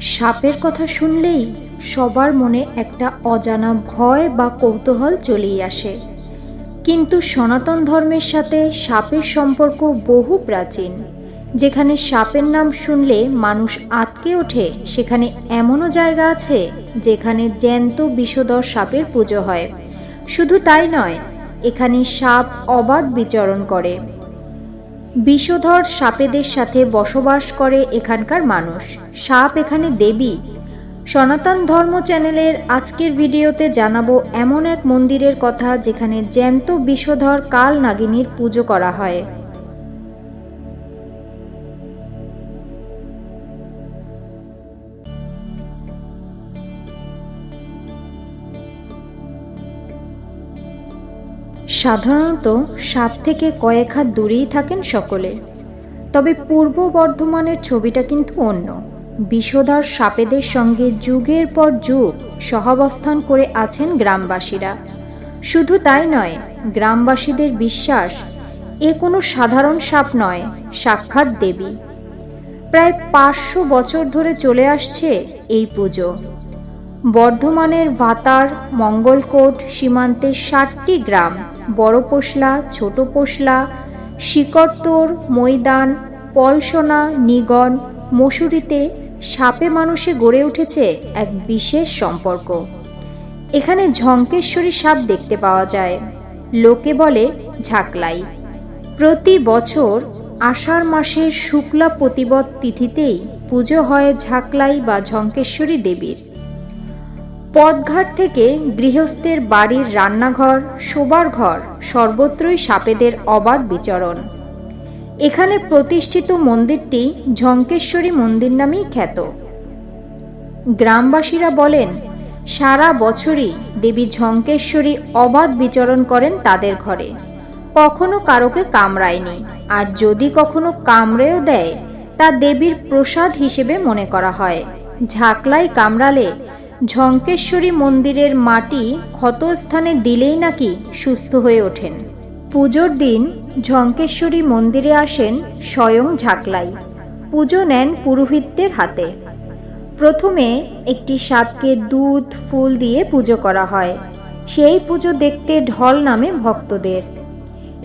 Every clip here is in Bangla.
সাপের কথা শুনলেই সবার মনে একটা অজানা ভয় বা কৌতূহল চলেই আসে। কিন্তু সনাতন ধর্মের সাথে সাপের সম্পর্ক বহু প্রাচীন। যেখানে সাপের নাম শুনলে মানুষ আতকে ওঠে, সেখানে এমনও জায়গা আছে যেখানে জ্যান্ত বিষধর সাপের পুজো হয়। শুধু তাই নয়, এখানে সাপ অবাধ বিচরণ করে। বিষধর সাপেদের সাথে বসবাস করে এখানকার মানুষ। সাপ এখানে দেবী। সনাতন ধর্ম চ্যানেলের আজকের ভিডিওতে জানাব এমন এক মন্দিরের কথা যেখানে জ্যান্ত বিষধর কাল নাগিনীর পুজো করা হয়। সাধারণত সাপ থেকে কয়েক হাত দূরেই থাকেন সকলে। তবে পূর্ব বর্ধমানের ছবিটা কিন্তু অন্য। বিষধর সাপেদের সঙ্গে যুগের পর যুগ সহাবস্থান করে আছেন গ্রামবাসীরা। শুধু তাই নয়, গ্রামবাসীদের বিশ্বাস, এ কোনো সাধারণ সাপ নয়, সাক্ষাৎ দেবী। প্রায় পাঁচশো বছর ধরে চলে আসছে এই পুজো। বর্ধমানের ভাতার, মঙ্গলকোট সীমান্তের ষাটটি গ্রাম। বড় পোশলা, ছোট পোশলা শিকরতোর ময়দান, পলসোনা, নিগন, মসুরিতে সাপে মানুষে গড়ে উঠেছে এক বিশেষ সম্পর্ক। এখানে ঝঙ্কেশ্বরী সাপ দেখতে পাওয়া যায়। লোকে বলে ঝাকলাই। প্রতি বছর আষাঢ় মাসের শুক্লা প্রতিবদ তিথিতেই পুজো হয় ঝাকলাই বা ঝঙ্কেশ্বরী দেবীর। পথঘাট থেকে গৃহস্থের বাড়ির রান্নাঘর, শোবার ঘর, সর্বত্রই সাপেদের অবাধ বিচরণ। এখানে প্রতিষ্ঠিত মন্দিরটি ঝঙ্কেশ্বরী মন্দির নামেই খ্যাত। গ্রামবাসীরা বলেন, সারা বছরই দেবী ঝঙ্কেশ্বরী অবাধ বিচরণ করেন তাদের ঘরে। কখনো কারোকে কামড়ায়নি, আর যদি কখনো কামড়েও দেয়, তা দেবীর প্রসাদ হিসেবে মনে করা হয়। ঝাকলাই কামড়ালে ঝঙ্কেশ্বরী মন্দিরের মাটি ক্ষতস্থানে দিলেই নাকি সুস্থ হয়ে ওঠেন। পুজোর দিন ঝঙ্কেশ্বরী মন্দিরে আসেন স্বয়ং ঝাকলাই। পুজো নেন পুরোহিতদের হাতে। প্রথমে একটি সাপকে দুধ, ফুল দিয়ে পুজো করা হয়। সেই পুজো দেখতে ঢল নামে ভক্তদের।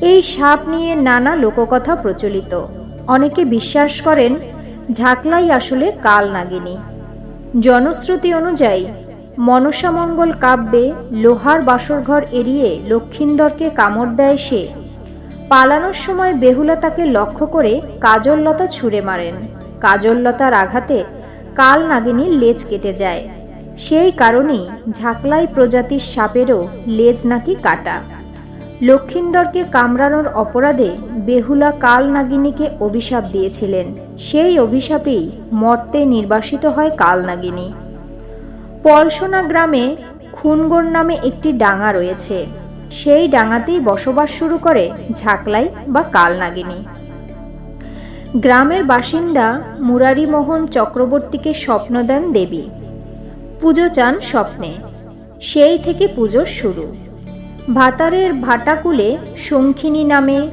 এই সাপ নিয়ে নানা লোককথা প্রচলিত। অনেকে বিশ্বাস করেন, ঝাকলাই আসলে কাল নাগিনী। জনশ্রুতি অনুযায়ী, মনসামঙ্গল কাব্যে লোহার বাসরঘর এড়িয়ে লক্ষিন্দরকে কামড় দেয় সে। পালানোর সময় বেহুলা তাকে লক্ষ্য করে কাজললতা ছুঁড়ে মারেন। কাজললতার আঘাতে কাল নাগিনীর লেজ কেটে যায়। সেই কারণেই ঝাকলাই প্রজাতির সাপেরও লেজ নাকি কাটা। লক্ষিন্দরকে কামড়ানোর অপরাধে বেহুলা কাল নাগিনীকে অভিশাপ দিয়েছিলেন। সেই অভিশাপেই মর্তে নির্বাসিত হয় কাল নাগিনী পলসোনা গ্রামে খুনগোর নামে একটি ডাঙা রয়েছে। সেই ডাঙাতেই বসবাস শুরু করে ঝাকলাই বা কাল নাগিনী গ্রামের বাসিন্দা মুরারিমোহন চক্রবর্তীকে স্বপ্ন দেন দেবী। পুজো চান স্বপ্নে। সেই থেকে পুজোর শুরু। ভাতারের ভাটাকুলে শঙ্খিনী নামে,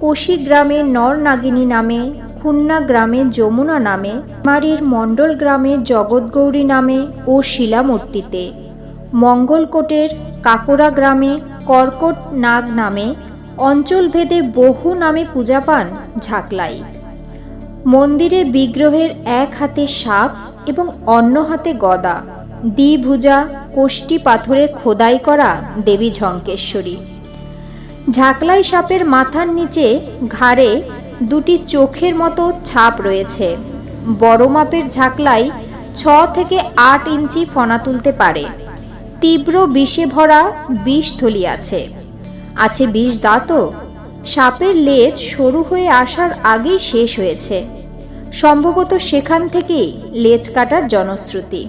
কোশি গ্রামে নরনাগিনী নামে, খুন্না গ্রামে যমুনা নামে মারির মণ্ডল গ্রামে জগৎগৌরী নামে ও শিলামূর্তিতে। মঙ্গলকোটের কাকোড়া গ্রামে কর্কট নাগ নামে অঞ্চলভেদে বহু নামে পূজা পান ঝাকলাই। মন্দিরে বিগ্রহের এক হাতে সাপ এবং অন্য হাতে গদা, দ্বিভুজা কোষ্টি পাথরে খোদাই করা দেবী ঝঙ্কেশ্বরী। ঝাকলাই সাপের মাথার নিচে ঘাড়ে দুটি চোখের মতো ছাপ রয়েছে। বড় মাপের ঝাকলাই ছ থেকে আট ইঞ্চি ফনা তুলতে পারে। তীব্র বিষে ভরা বিষ থলি আছে। আছে বিষ দাঁতও। সাপের লেজ সরু হয়ে আসার আগেই শেষ হয়েছে। সম্ভবত সেখান থেকেই লেজ কাটার জনশ্রুতি।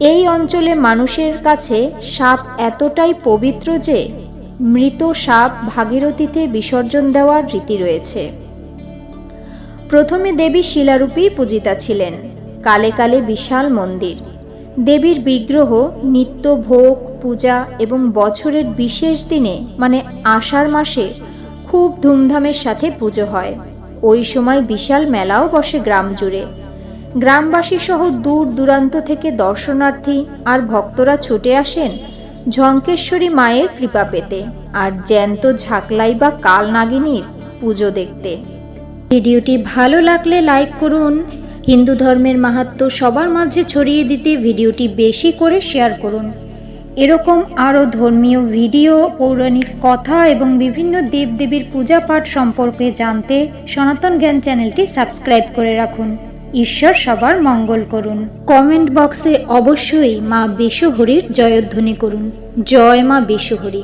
এই অঞ্চলে মানুষের কাছে সাপ এতটাই পবিত্র যে মৃত সাপ ভাগীরথীতে বিসর্জন দেওয়ার রীতি রয়েছে। প্রথমে দেবী শিলারূপেই পূজিতা ছিলেন। কালে কালে বিশাল মন্দির। দেবীর বিগ্রহ নিত্য ভোগ, পূজা এবং বছরের বিশেষ দিনে মানে আষাঢ় মাসে, খুব ধুমধামের সাথে পুজো হয়। ওই সময় বিশাল মেলাও বসে গ্রাম জুড়ে। গ্রামবাসী সহ দূর দূরান্ত থেকে দর্শনার্থী আর ভক্তরা ছুটে আসেন ঝঙ্কেশ্বরী মায়ের কৃপা পেতে আর জ্যান্ত ঝাকলাই বা কাল নাগিনীর পুজো দেখতে। ভিডিওটি ভালো লাগলে লাইক করুন, হিন্দু ধর্মের মাহাত্ম্য সবার মাঝে ছড়িয়ে দিতে ভিডিওটি বেশি করে শেয়ার করুন। এরকম আরও ধর্মীয় ভিডিও, পৌরাণিক কথা এবং বিভিন্ন দেবদেবীর পূজা পাঠ সম্পর্কে জানতে সনাতন জ্ঞান চ্যানেলটি সাবস্ক্রাইব করে রাখুন। ঈশ্বর সবার মঙ্গল করুন। কমেন্ট বক্সে অবশ্যই মা বিশ্বহরির জয়ধ্বনি করুন। জয় মা বিশুহরি